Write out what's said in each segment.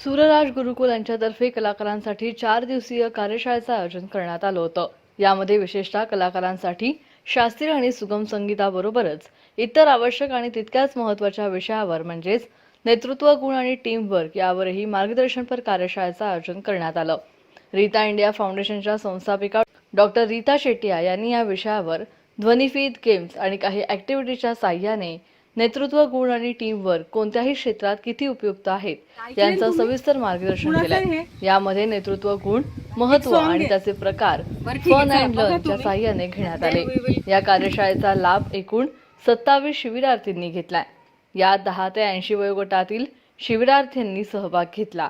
सूरराज गुरुकुल यांच्यातर्फे कलाकारांसाठी चार दिवसीय कार्यशाळेचं आयोजन करण्यात आलं होतं. यामध्ये विशेषतः कलाकारांसाठी शास्त्रीय आणि सुगम संगीताबरोबरच इतर आवश्यक आणि तितक्याच महत्त्वाच्या विषयावर म्हणजेच नेतृत्व गुण आणि टीम वर्क यावरही मार्गदर्शनपर कार्यशाळेचं आयोजन करण्यात आलं. रीता इंडिया फाउंडेशनच्या संस्थापिका डॉक्टर रीता शेटिया यांनी या विषयावर ध्वनिफीत गेम्स आणि काही ऍक्टिव्हिटीच्या साह्याने नेतृत्व गुण आणि टीम वर्क कोणत्याही क्षेत्रात किती उपयुक्त आहेत यांचं सविस्तर मार्गदर्शन केलंय. यामध्ये नेतृत्व गुण महत्त्व आणि त्याचे प्रकार फन अँड लर्नच्या साह्याने घेण्यात आले. या कार्यशाळेचा लाभ एकूण सत्तावीस शिबिरार्थींनी घेतलाय. यात दहा ते ऐंशी वयोगटातील शिबिरार्थींनी सहभाग घेतला.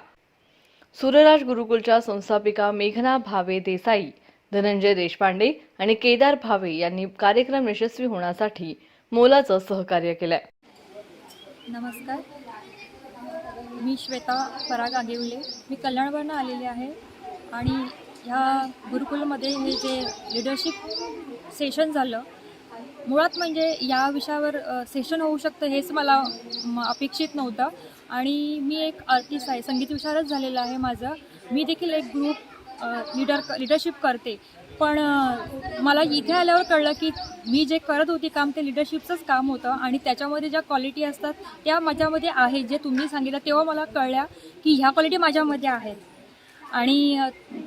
सूर्यराज गुरुकुलच्या संस्थापिका मेघना भावे देसाई धनंजय देशपांडे आणि केदार भावे यांनी कार्यक्रम यशस्वी होण्यासाठी मोलाचं सहकार्य केलंय. नमस्कार. मी श्वेता पराग आगेवले. मी कल्याणवरनं आलेले आहे. आणि ह्या गुरुकुलमध्ये हे जे लिडरशिप सेशन झालं मुळात म्हणजे या विषयावर सेशन होऊ शकतं हेच मला म, अपेक्षित नव्हतं. आणि मी एक आर्टिस्ट आहे. संगीत विशारच झालेलं आहे माझं. मी देखील एक ग्रुप लिडर लिडरशिप करते. पण मला इथे आल्यावर कळलं की मी जे करत होती काम ते लिडरशिपचंच काम होतं आणि त्याच्यामध्ये ज्या क्वालिटी असतात त्या माझ्यामध्ये आहेत. जे तुम्ही सांगितलं तेव्हा मला कळल्या की ह्या क्वालिटी माझ्यामध्ये आहेत. आणि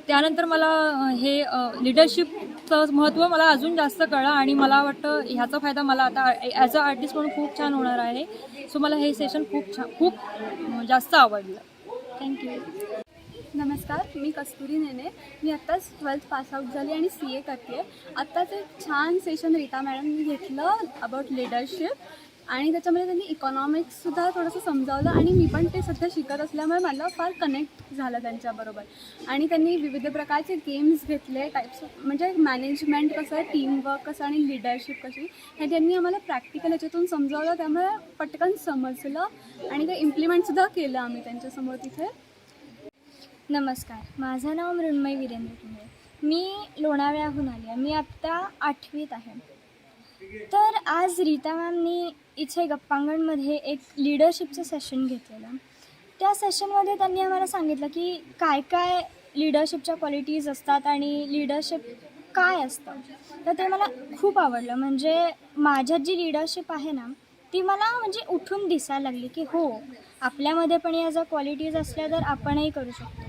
त्यानंतर मला हे लिडरशिपचं महत्त्व मला अजून जास्त कळलं आणि मला वाटतं ह्याचा फायदा मला आता ॲज अ आर्टिस्ट म्हणून खूप छान होणार आहे. सो मला हे सेशन खूप छान खूप जास्त आवडलं. थँक्यू नमस्कार मी कस्तुरी नेने. मी आत्ताच ट्वेल्थ पासआउट झाली आणि सी ए करते आत्ताच एक छान सेशन रीता मॅडमनी घेतलं अबाउट लिडरशिप आणि त्याच्यामध्ये त्यांनी इकॉनॉमिक्ससुद्धा थोडंसं समजावलं आणि मी पण ते सध्या शिकत असल्यामुळे मला फार कनेक्ट झालं त्यांच्याबरोबर आणि त्यांनी विविध प्रकारचे गेम्स घेतले टाईप्स म्हणजे मॅनेजमेंट कसं आहे टीमवर्क कसं आणि लिडरशिप कशी हे त्यांनी आम्हाला प्रॅक्टिकल याच्यातून समजावलं. त्यामुळे पटकन समजलं आणि ते इम्प्लिमेंटसुद्धा केलं आम्ही त्यांच्यासमोर तिथे. नमस्कार. माझं नाव मृण्मय वीरेंद्र कुंबळे मी लोणावळ्याहून आली आहे. मी आत्ता आठवीत आहे. तर आज रीता मॅमनी इथे गप्पांगणमध्ये एक लिडरशिपचं सेशन घेतलेलं. त्या सेशनमध्ये त्यांनी आम्हाला सांगितलं की काय काय लिडरशिपच्या क्वालिटीज असतात आणि लिडरशिप काय असतं. तर ते मला खूप आवडलं. म्हणजे माझ्यात जी लिडरशिप आहे ना ती मला म्हणजे उठून दिसायला लागली की हो आपल्यामध्ये पण या जर क्वालिटीज असल्या तर आपणही करू शकतो.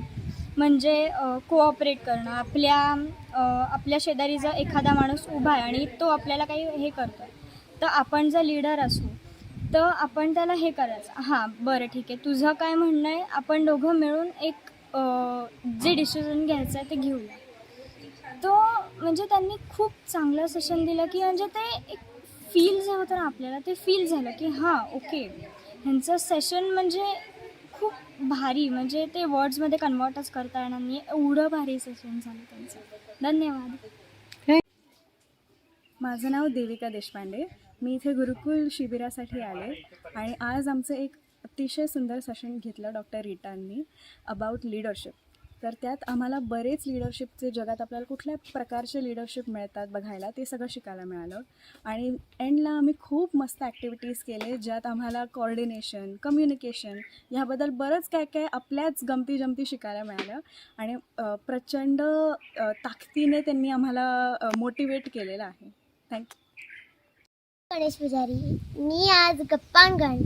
म्हणजे कोऑपरेट करणं आपल्या आपल्या शेजारी जर एखादा माणूस उभा आहे आणि तो आपल्याला काही हे करतो तर आपण जर लीडर असू तर आपण त्याला हे करायचं. हां बरं ठीक आहे. तुझं काय म्हणणं आहे? आपण दोघं मिळून एक जे डिसिजन घ्यायचं आहे ते घेऊया. तो म्हणजे त्यांनी खूप चांगलं सेशन दिलं की म्हणजे ते एक फील जे होतं ना आपल्याला ते फील झालं की हां ओके ह्यांचं सेशन म्हणजे भारी म्हणजे ते वर्ड्समध्ये कन्वर्टच करता येणार नाही एवढं भारी सेशन झालं त्यांचं. धन्यवाद. माझं नाव देविका देशपांडे. मी इथे गुरुकुल शिबिरासाठी आले आणि आज आमचं एक अतिशय सुंदर सेशन घेतलं डॉक्टर रीटांनी अबाउट लिडरशिप तर त्यात आम्हाला बरेच लिडरशिपचे जगात आपल्याला कुठल्या प्रकारचे लिडरशिप मिळतात बघायला ते सगळं शिकायला मिळालं. आणि एंडला आम्ही खूप मस्त ॲक्टिव्हिटीज केले ज्यात आम्हाला कॉर्डिनेशन कम्युनिकेशन ह्याबद्दल बरंच काय काय आपल्याच गमती जमती शिकायला मिळालं. आणि प्रचंड ताकदीने त्यांनी आम्हाला मोटिवेट केलेलं आहे. थँक्यू गणेश पुजारी मी आज गप्पांगण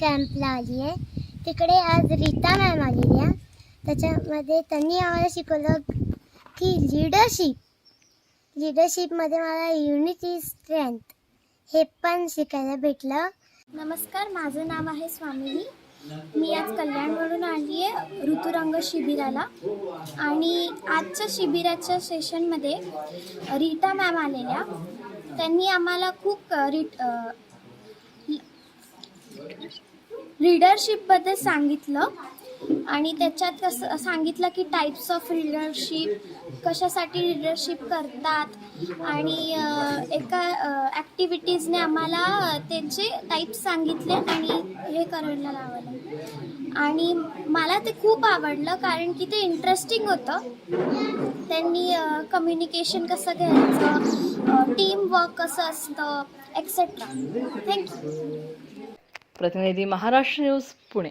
कॅम्पला आली आहे तिकडे आज रीता मॅम आलेली आहे त्याच्यामध्ये त्यांनी आम्हाला शिकवलं की लिडरशिप लिडरशिपमध्ये मला युनिटी स्ट्रेंथ हे पण शिकायला भेटलं. नमस्कार माझं नाव आहे स्वामिनी. मी आज कल्याणवरून आली आहे ऋतुरंग शिबिराला. आणि आजच्या शिबिराच्या सेशनमध्ये रीता मॅम आलेल्या. त्यांनी आम्हाला खूप रीट लीडरशिपबद्दल सांगितलं. आणि त्याच्यात कसं सांगितलं की टाईप्स ऑफ लिडरशिप कशासाठी लिडरशिप करतात आणि एका ॲक्टिव्हिटीजने आम्हाला त्यांचे टाईप्स सांगितले आणि हे करायला लावलं. आणि मला ते खूप आवडलं कारण की ते इंटरेस्टिंग होतं. त्यांनी कम्युनिकेशन कसं घ्यायचं टीम वर्क कसं असतं एक्सेट्रा थँक्यू प्रतिनिधी महाराष्ट्र न्यूज पुणे.